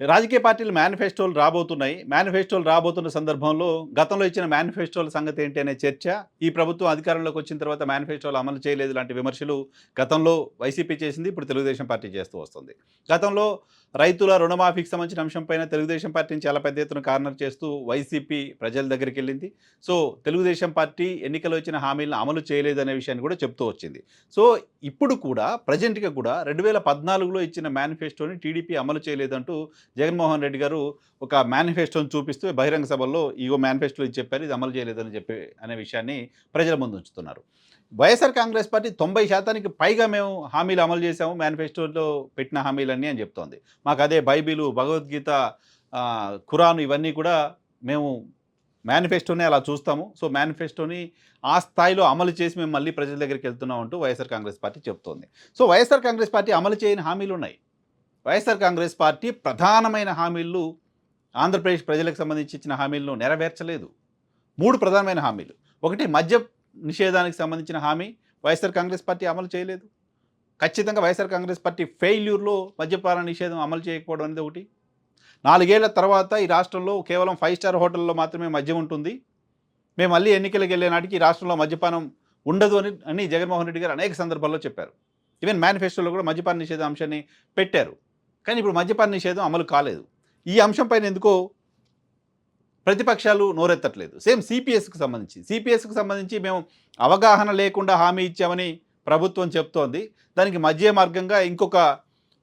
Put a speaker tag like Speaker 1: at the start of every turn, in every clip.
Speaker 1: రాజకీయ పార్టీలు మేనిఫెస్టోలు రాబోతున్నాయి. మేనిఫెస్టోలు రాబోతున్న సందర్భంలో గతంలో ఇచ్చిన మేనిఫెస్టోల సంగతి ఏంటి అనే చర్చ ఈ ప్రభుత్వం అధికారంలోకి వచ్చిన తర్వాత మేనిఫెస్టోలు అమలు చేయలేదు లాంటి విమర్శలు గతంలో వైసీపీ చేసింది ఇప్పుడు తెలుగుదేశం పార్టీ చేస్తూ వస్తుంది. గతంలో రైతుల రుణమాఫీకి సంబంధించిన అంశంపైన తెలుగుదేశం పార్టీని చాలా పెద్ద ఎత్తున కార్నర్ చేస్తూ వైసీపీ ప్రజల దగ్గరికి వెళ్ళింది. సో తెలుగుదేశం పార్టీ ఎన్నికలు ఇచ్చిన హామీలను అమలు చేయలేదనే విషయాన్ని కూడా చెప్తూ వచ్చింది. సో ఇప్పుడు కూడా ప్రజెంట్గా కూడా రెండు వేల పద్నాలుగులో ఇచ్చిన మేనిఫెస్టోని టీడీపీ అమలు చేయలేదంటూ జగన్మోహన్ రెడ్డి గారు ఒక మేనిఫెస్టోని చూపిస్తూ బహిరంగ సభల్లో ఇగో మేనిఫెస్టోలో ఇది చెప్పారు ఇది అమలు చేయలేదని చెప్పి అనే విషయాన్ని ప్రజల ముందు ఉంచుతున్నారు. వైఎస్ఆర్ కాంగ్రెస్ పార్టీ తొంభై శాతానికి పైగా మేము హామీలు అమలు చేసాము మేనిఫెస్టోలో పెట్టిన హామీలన్నీ అని చెప్తోంది. మాకు అదే బైబిలు భగవద్గీత ఖురాన్ ఇవన్నీ కూడా మేము మేనిఫెస్టోనే అలా చూస్తాము. సో మేనిఫెస్టోని ఆ స్థాయిలో అమలు చేసి మేము మళ్ళీ ప్రజల దగ్గరికి వెళ్తున్నాం అంటూ వైఎస్ఆర్ కాంగ్రెస్ పార్టీ చెప్తోంది. సో వైఎస్ఆర్ కాంగ్రెస్ పార్టీ అమలు చేయని హామీలు ఉన్నాయి. వైఎస్ఆర్ కాంగ్రెస్ పార్టీ ప్రధానమైన హామీలు ఆంధ్రప్రదేశ్ ప్రజలకు సంబంధించి ఇచ్చిన హామీలను నెరవేర్చలేదు. మూడు ప్రధానమైన హామీలు. ఒకటి మద్య నిషేధానికి సంబంధించిన హామీ వైఎస్ఆర్ కాంగ్రెస్ పార్టీ అమలు చేయలేదు. ఖచ్చితంగా వైఎస్ఆర్ కాంగ్రెస్ పార్టీ ఫెయిల్యూర్లో మద్యపాన నిషేధం అమలు చేయకపోవడం అనేది ఒకటి. నాలుగేళ్ళ తర్వాత ఈ రాష్ట్రంలో కేవలం ఫైవ్ స్టార్ హోటల్లో మాత్రమే మద్యం ఉంటుంది. మేము మళ్ళీ ఎన్నికలకు వెళ్ళే నాటికి ఈ రాష్ట్రంలో మద్యపానం ఉండదు అని అని జగన్మోహన్ రెడ్డి గారు అనేక సందర్భాల్లో చెప్పారు. ఈవెన్ మేనిఫెస్టోలో కూడా మద్యపాన నిషేధ అంశాన్ని పెట్టారు. కానీ ఇప్పుడు మద్యపాన నిషేధం అమలు కాలేదు. ఈ అంశంపైన ఎందుకో ప్రతిపక్షాలు నోరెత్తట్లేదు. సేమ్ సిపిఎస్కి సంబంధించి. సిపిఎస్కి సంబంధించి మేము అవగాహన లేకుండా హామీ ఇచ్చామని ప్రభుత్వం చెప్తోంది. దానికి మధ్య మార్గంగా ఇంకొక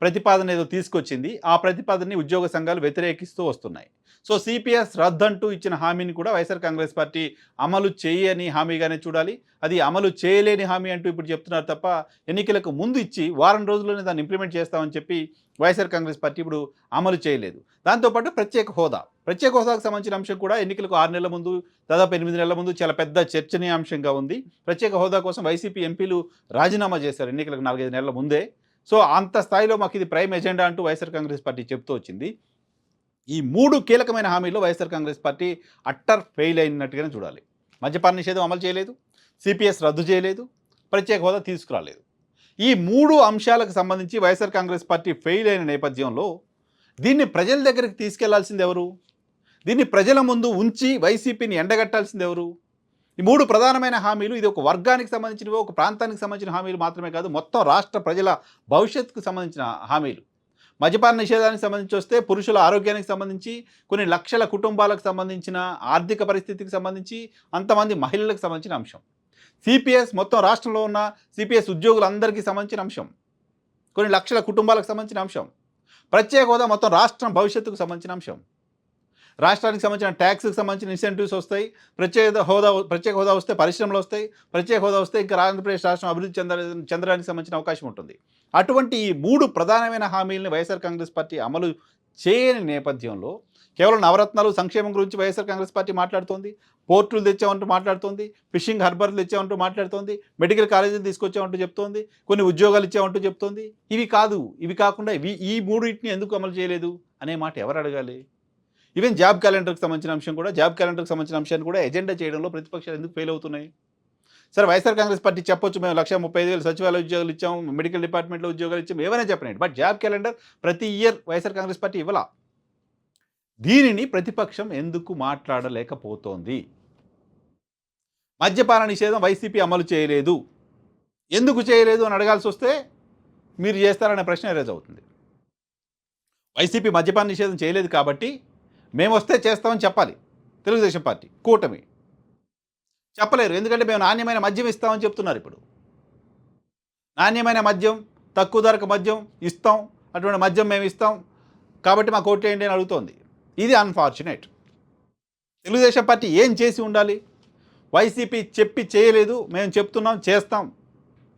Speaker 1: ప్రతిపాదన ఏదో తీసుకొచ్చింది ఆ ప్రతిపాదనని ఉద్యోగ సంఘాలు వ్యతిరేకిస్తూ వస్తున్నాయి. సో సిపిఎస్ రద్దంటూ ఇచ్చిన హామీని కూడా వైఎస్ఆర్ కాంగ్రెస్ పార్టీ అమలు చేయని హామీగానే చూడాలి. అది అమలు చేయలేని హామీ అంటూ ఇప్పుడు చెప్తున్నారు తప్ప ఎన్నికలకు ముందు ఇచ్చి వారం రోజుల్లోనే దాన్ని ఇంప్లిమెంట్ చేస్తామని చెప్పి వైఎస్ఆర్ కాంగ్రెస్ పార్టీ ఇప్పుడు అమలు చేయలేదు. దాంతోపాటు ప్రత్యేక హోదా. ప్రత్యేక హోదాకు సంబంధించిన అంశం కూడా ఎన్నికలకు ఆరు నెలల ముందు దాదాపు ఎనిమిది నెలల ముందు చాలా పెద్ద చర్చనీయాంశంగా ఉంది. ప్రత్యేక హోదా కోసం వైసీపీ ఎంపీలు రాజీనామా చేశారు ఎన్నికలకు నాలుగైదు నెలల ముందే. సో అంత స్థాయిలో మాకు ఇది ప్రైమ్ ఎజెండా అంటూ వైఎస్ఆర్ కాంగ్రెస్ పార్టీ చెప్తూ వచ్చింది. ఈ మూడు కీలకమైన హామీలు YSR Congress party utter fail అయినట్టుగానే చూడాలి. మద్యపాన నిషేధం అమలు చేయలేదు. సిపిఎస్ రద్దు చేయలేదు. ప్రత్యేక హోదా తీసుకురాలేదు. ఈ మూడు అంశాలకు సంబంధించి వైఎస్ఆర్ కాంగ్రెస్ పార్టీ ఫెయిల్ అయిన నేపథ్యంలో దీన్ని ప్రజల దగ్గరికి తీసుకెళ్ళాల్సింది ఎవరు? దీన్ని ప్రజల ముందు ఉంచి వైసీపీని ఎండగట్టాల్సింది ఎవరు? ఈ మూడు ప్రధానమైన హామీలు ఇది ఒక వర్గానికి సంబంధించినవి ఒక ప్రాంతానికి సంబంధించిన హామీలు మాత్రమే కాదు మొత్తం రాష్ట్ర ప్రజల భవిష్యత్తుకు సంబంధించిన హామీలు. మద్యపాన నిషేధానికి సంబంధించి వస్తే పురుషుల ఆరోగ్యానికి సంబంధించి కొన్ని లక్షల కుటుంబాలకు సంబంధించిన ఆర్థిక పరిస్థితికి సంబంధించి అంతమంది మహిళలకు సంబంధించిన అంశం. సిపిఎస్ మొత్తం రాష్ట్రంలో ఉన్న సిపిఎస్ ఉద్యోగులందరికీ సంబంధించిన అంశం. కొన్ని లక్షల కుటుంబాలకు సంబంధించిన అంశం. ప్రత్యేక హోదా మొత్తం రాష్ట్రం భవిష్యత్తుకు సంబంధించిన అంశం. రాష్ట్రానికి సంబంధించిన ట్యాక్స్కి సంబంధించిన ఇన్సెంటివ్స్ వస్తాయి. ప్రత్యేక హోదా ప్రత్యేక హోదా వస్తే పరిశ్రమలు వస్తాయి. ప్రత్యేక హోదా వస్తే ఇంకా ఆంధ్రప్రదేశ్ రాష్ట్రం అభివృద్ధి చెంద చెందడానికి సంబంధించిన అవకాశం ఉంటుంది. అటువంటి ఈ మూడు ప్రధానమైన హామీలను వైఎస్ఆర్ కాంగ్రెస్ పార్టీ అమలు చేయని నేపథ్యంలో కేవలం నవరత్నాలు సంక్షేమం గురించి వైఎస్ఆర్ కాంగ్రెస్ పార్టీ మాట్లాడుతోంది. పోర్టులు తెచ్చామంటూ మాట్లాడుతోంది. ఫిషింగ్ హార్బర్లు తెచ్చామంటూ మాట్లాడుతోంది. మెడికల్ కాలేజీలు తీసుకొచ్చామంటూ చెప్తోంది. కొన్ని ఉద్యోగాలు ఇచ్చామంటూ చెప్తోంది. ఇవి కాదు ఇవి కాకుండా ఇవి ఈ మూడింటిని ఎందుకు అమలు చేయలేదు? అనే మాట ఎవరు అడగాలి? ఈవెన్ జాబ్ క్యాలెండర్కి సంబంధించిన అంశం కూడా జాబ్ క్యాలెండర్కి సంబంధించిన అంశాన్ని కూడా ఎజెండా చేయడంలో ప్రతిపక్షాలు ఎందుకు ఫెయిల్ అవుతున్నాయి? సరే వైఎస్ఆర్ కాంగ్రెస్ పార్టీ చెప్పొచ్చు మేము లక్ష ముప్పై ఐదు వేలు సచివాలయ ఉద్యోగాలు ఇచ్చాం మెడికల్ డిపార్ట్మెంట్లో ఉద్యోగాలు ఇచ్చాం ఏమైనా చెప్పనండి. బట్ జాబ్ క్యాలెండర్ ప్రతి ఇయర్ వైఎస్ఆర్ కాంగ్రెస్ పార్టీ ఇవ్వాల? దీనిని ప్రతిపక్షం ఎందుకు మాట్లాడలేకపోతోంది? మద్యపాన నిషేధం వైసీపీ అమలు చేయలేదు. ఎందుకు చేయలేదు అని అడగాల్సి వస్తే మీరు చేస్తారనే ప్రశ్న రేజ్ అవుతుంది. వైసీపీ మద్యపాన నిషేధం చేయలేదు కాబట్టి మేము వస్తే చేస్తామని చెప్పాలి. తెలుగుదేశం పార్టీ కూటమి. చెప్పలేరు. ఎందుకంటే మేము నాణ్యమైన మద్యం ఇస్తామని చెప్తున్నారు ఇప్పుడు. నాణ్యమైన మద్యం తక్కువ ధరకు మద్యం ఇస్తాం. అటువంటి మద్యం మేము ఇస్తాం. కాబట్టి మా కోర్టు ఏంటి అని అడుగుతోంది. ఇది అన్ఫార్చునేట్ తెలుగుదేశం పార్టీ ఏం చేసి ఉండాలి? వైసీపీ చెప్పి చేయలేదు. మేము చెప్తున్నాం చేస్తాం.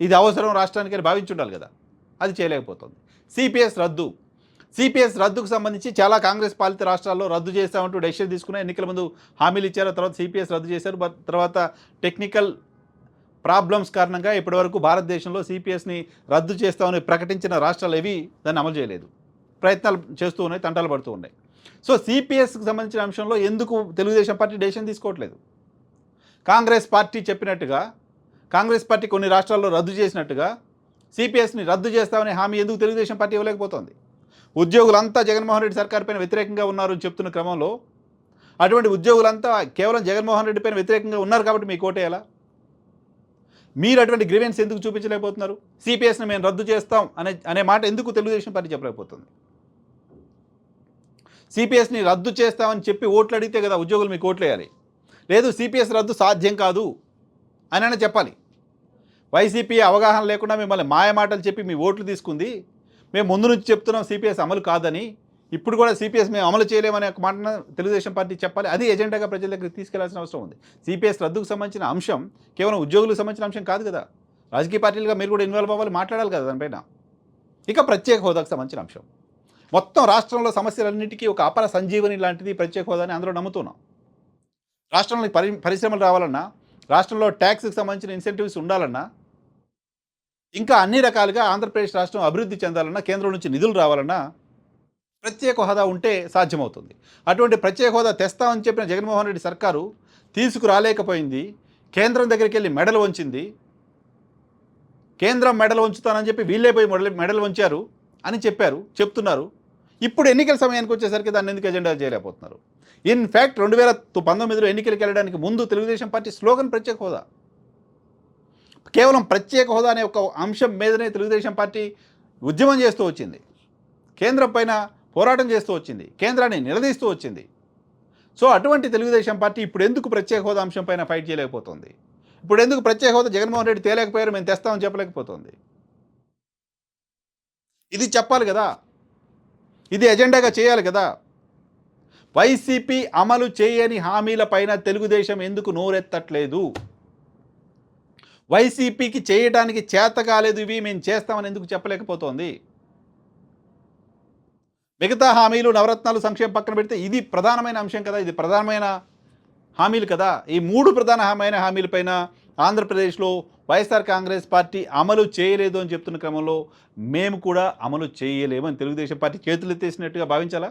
Speaker 1: ఇది అవసరం రాష్ట్రానికి అని భావించి ఉండాలి కదా. అది చేయలేకపోతుంది. సిపిఎస్ రద్దు. సిపిఎస్ రద్దుకు సంబంధించి చాలా కాంగ్రెస్ పాలిత రాష్ట్రాల్లో రద్దు చేస్తామంటూ డెసిషన్ తీసుకున్న ఎన్నికల ముందు హామీలు ఇచ్చారు. తర్వాత సిపిఎస్ రద్దు చేశారు. తర్వాత టెక్నికల్ ప్రాబ్లమ్స్ కారణంగా ఇప్పటివరకు భారతదేశంలో సిపిఎస్ని రద్దు చేస్తామని ప్రకటించిన రాష్ట్రాలు ఏవి? దాన్ని అమలు చేయలేదు. ప్రయత్నాలు చేస్తూ ఉన్నాయి తంటాలు పడుతూ ఉన్నాయి. సో సిపిఎస్కి సంబంధించిన అంశంలో ఎందుకు తెలుగుదేశం పార్టీ డెసిషన్ తీసుకోవట్లేదు? కాంగ్రెస్ పార్టీ చెప్పినట్టుగా కాంగ్రెస్ పార్టీ కొన్ని రాష్ట్రాల్లో రద్దు చేసినట్టుగా సిపిఎస్ని రద్దు చేస్తామని హామీ ఎందుకు తెలుగుదేశం పార్టీ ఇవ్వలేకపోతుంది? ఉద్యోగులంతా జగన్మోహన్ రెడ్డి సర్కార్ పైన వ్యతిరేకంగా ఉన్నారు అని చెప్తున్న క్రమంలో అటువంటి ఉద్యోగులంతా కేవలం జగన్మోహన్ రెడ్డి పైన వ్యతిరేకంగా ఉన్నారు కాబట్టి మీకు ఓటేయాలా? మీరు అటువంటి గ్రీవెన్స్ ఎందుకు చూపించలేకపోతున్నారు? సిపిఎస్ని మేము రద్దు చేస్తాం అనే అనే మాట ఎందుకు తెలుగుదేశం పార్టీ చెప్పలేకపోతుంది? సిపిఎస్ని రద్దు చేస్తామని చెప్పి ఓట్లు అడిగితే కదా ఉద్యోగులు మీకు ఓట్లు వేయాలి లేదు సిపిఎస్ రద్దు సాధ్యం కాదు అని అయినా చెప్పాలి. వైసీపీ అవగాహన లేకుండా మిమ్మల్ని మాయమాటలు చెప్పి మీ ఓట్లు తీసుకుంది మేము ముందు నుంచి చెప్తున్నాం సిపిఎస్ అమలు కాదని. ఇప్పుడు కూడా సిపిఎస్ మేము అమలు చేయలేమనే ఒక మాట తెలుగుదేశం పార్టీ చెప్పాలి. అది ఎజెండాగా ప్రజల దగ్గరికి తీసుకెళ్ళాల్సిన అవసరం ఉంది. సిపిఎస్ రద్దుకు సంబంధించిన అంశం కేవలం ఉద్యోగులకు సంబంధించిన అంశం కాదు కదా. రాజకీయ పార్టీలుగా మీరు కూడా ఇన్వాల్వ్ అవ్వాలి మాట్లాడాలి కదా దానిపైన. ఇక ప్రత్యేక హోదాకు సంబంధించిన అంశం. మొత్తం రాష్ట్రంలో సమస్యలన్నిటికీ ఒక అపర సంజీవని లాంటిది ప్రత్యేక హోదాని అందరూ నమ్ముతున్నాం. రాష్ట్రంలో పరి పరిశ్రమలు రావాలన్నా రాష్ట్రంలో ట్యాక్స్కి సంబంధించిన ఇన్సెంటివ్స్ ఉండాలన్నా ఇంకా అన్ని రకాలుగా ఆంధ్రప్రదేశ్ రాష్ట్రం అభివృద్ధి చెందాలన్నా కేంద్రం నుంచి నిధులు రావాలన్నా ప్రత్యేక హోదా ఉంటే సాధ్యమవుతుంది. అటువంటి ప్రత్యేక హోదా తెస్తామని చెప్పిన జగన్మోహన్ రెడ్డి సర్కారు తీసుకురాలేకపోయింది. కేంద్రం దగ్గరికి వెళ్ళి మెడలు వంచింది. కేంద్రం మెడలు వంచుతానని చెప్పి వీళ్ళే పోయి మెడలు మెడలు వంచారు అని చెప్పారు చెప్తున్నారు. ఇప్పుడు ఎన్నికల సమయానికి వచ్చేసరికి దాన్ని ఎందుకు ఎజెండా చేయలేకపోతున్నారు? ఇన్ ఫ్యాక్ట్ రెండు వేల పంతొమ్మిదిలో ఎన్నికలకు వెళ్ళడానికి ముందు తెలుగుదేశం పార్టీ స్లోగన్ ప్రత్యేక హోదా. కేవలం ప్రత్యేక హోదా అనే ఒక అంశం మీదనే తెలుగుదేశం పార్టీ ఉద్యమం చేస్తూ వచ్చింది. కేంద్రం పైన పోరాటం చేస్తూ వచ్చింది. కేంద్రాన్ని నిలదీస్తూ వచ్చింది. సో అటువంటి తెలుగుదేశం పార్టీ ఇప్పుడు ఎందుకు ప్రత్యేక హోదా అంశం పైన ఫైట్ చేయలేకపోతుంది? ఇప్పుడు ఎందుకు ప్రత్యేక హోదా జగన్మోహన్ రెడ్డి తేలేకపోయారు? మేము తెస్తామని చెప్పలేకపోతుంది. ఇది చెప్పాలి కదా. ఇది ఎజెండాగా చేయాలి కదా. వైసీపీ అమలు చేయని హామీల పైన తెలుగుదేశం ఎందుకు నోరెత్తట్లేదు? వైసీపీకి చేయడానికి చేత కాలేదు ఇవి మేము చేస్తామని ఎందుకు చెప్పలేకపోతోంది? మిగతా హామీలు నవరత్నాలు సంక్షేమ పక్కన పెడితే ఇది ప్రధానమైన అంశం కదా ఇది ప్రధానమైన హామీలు కదా. ఈ మూడు ప్రధానమైన హామీలపైన ఆంధ్రప్రదేశ్లో వైఎస్ఆర్ కాంగ్రెస్ పార్టీ అమలు చేయలేదు అని చెప్తున్న క్రమంలో మేము కూడా అమలు చేయలేమని తెలుగుదేశం పార్టీ చేతులు ఎత్తేసినట్టుగా భావించాలా?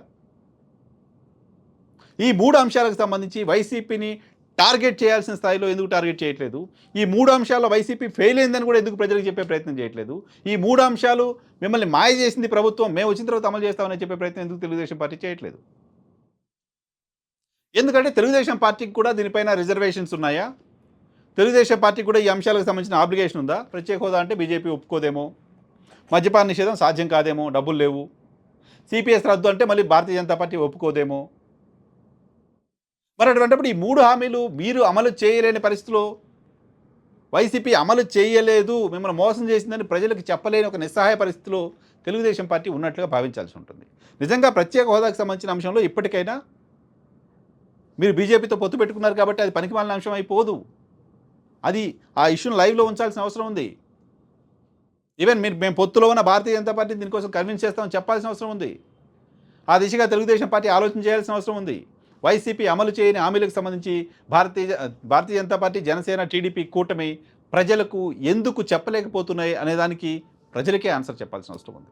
Speaker 1: ఈ మూడు అంశాలకు సంబంధించి వైసీపీని టార్గెట్ చేయాల్సిన స్థాయిలో ఎందుకు టార్గెట్ చేయట్లేదు? ఈ మూడు అంశాల్లో వైసీపీ ఫెయిల్ అయిందని కూడా ఎందుకు ప్రజలకు చెప్పే ప్రయత్నం చేయట్లేదు? ఈ మూడు అంశాలు మిమ్మల్ని మాయ చేసింది ప్రభుత్వం మేము వచ్చిన తర్వాత అమలు చేస్తామని చెప్పే ప్రయత్నం ఎందుకు తెలుగుదేశం పార్టీ చేయట్లేదు? ఎందుకంటే తెలుగుదేశం పార్టీకి కూడా దీనిపైన రిజర్వేషన్స్ ఉన్నాయా? తెలుగుదేశం పార్టీకి కూడా ఈ అంశాలకు సంబంధించిన ఆబ్లిగేషన్ ఉందా? ప్రత్యేక హోదా అంటే బీజేపీ ఒప్పుకోదేమో? మద్యపాన నిషేధం సాధ్యం కాదేమో? డబ్బులు లేవు. సిపిఎస్ రద్దు అంటే మళ్ళీ భారతీయ జనతా పార్టీ ఒప్పుకోదేమో? మరి అటువంటిప్పుడు ఈ మూడు హామీలు మీరు అమలు చేయలేని పరిస్థితిలో వైసీపీ అమలు చేయలేదు మిమ్మల్ని మోసం చేసిందని ప్రజలకు చెప్పలేని ఒక నిస్సహాయ పరిస్థితిలో తెలుగుదేశం పార్టీ ఉన్నట్లుగా భావించాల్సి ఉంటుంది. నిజంగా ప్రత్యేక హోదాకు సంబంధించిన అంశంలో ఇప్పటికైనా మీరు బీజేపీతో పొత్తు పెట్టుకున్నారు కాబట్టి అది పనికిమాలిన అంశం అయిపోదు. అది ఆ ఇష్యూని లైవ్లో ఉంచాల్సిన అవసరం ఉంది. ఈవెన్ మీరు మేము పొత్తులో ఉన్న భారతీయ జనతా పార్టీ దీనికోసం కన్విన్స్ చేస్తామని చెప్పాల్సిన అవసరం ఉంది. ఆ దిశగా తెలుగుదేశం పార్టీ ఆలోచన చేయాల్సిన అవసరం ఉంది. వైసీపీ అమలు చేయని హామీలకు సంబంధించి భారతీయ భారతీయ జనతా పార్టీ జనసేన టీడీపీ కూటమి ప్రజలకు ఎందుకు చెప్పలేకపోతున్నాయి అనేదానికి ప్రజలకే ఆన్సర్ చెప్పాల్సిన అవసరం ఉంది.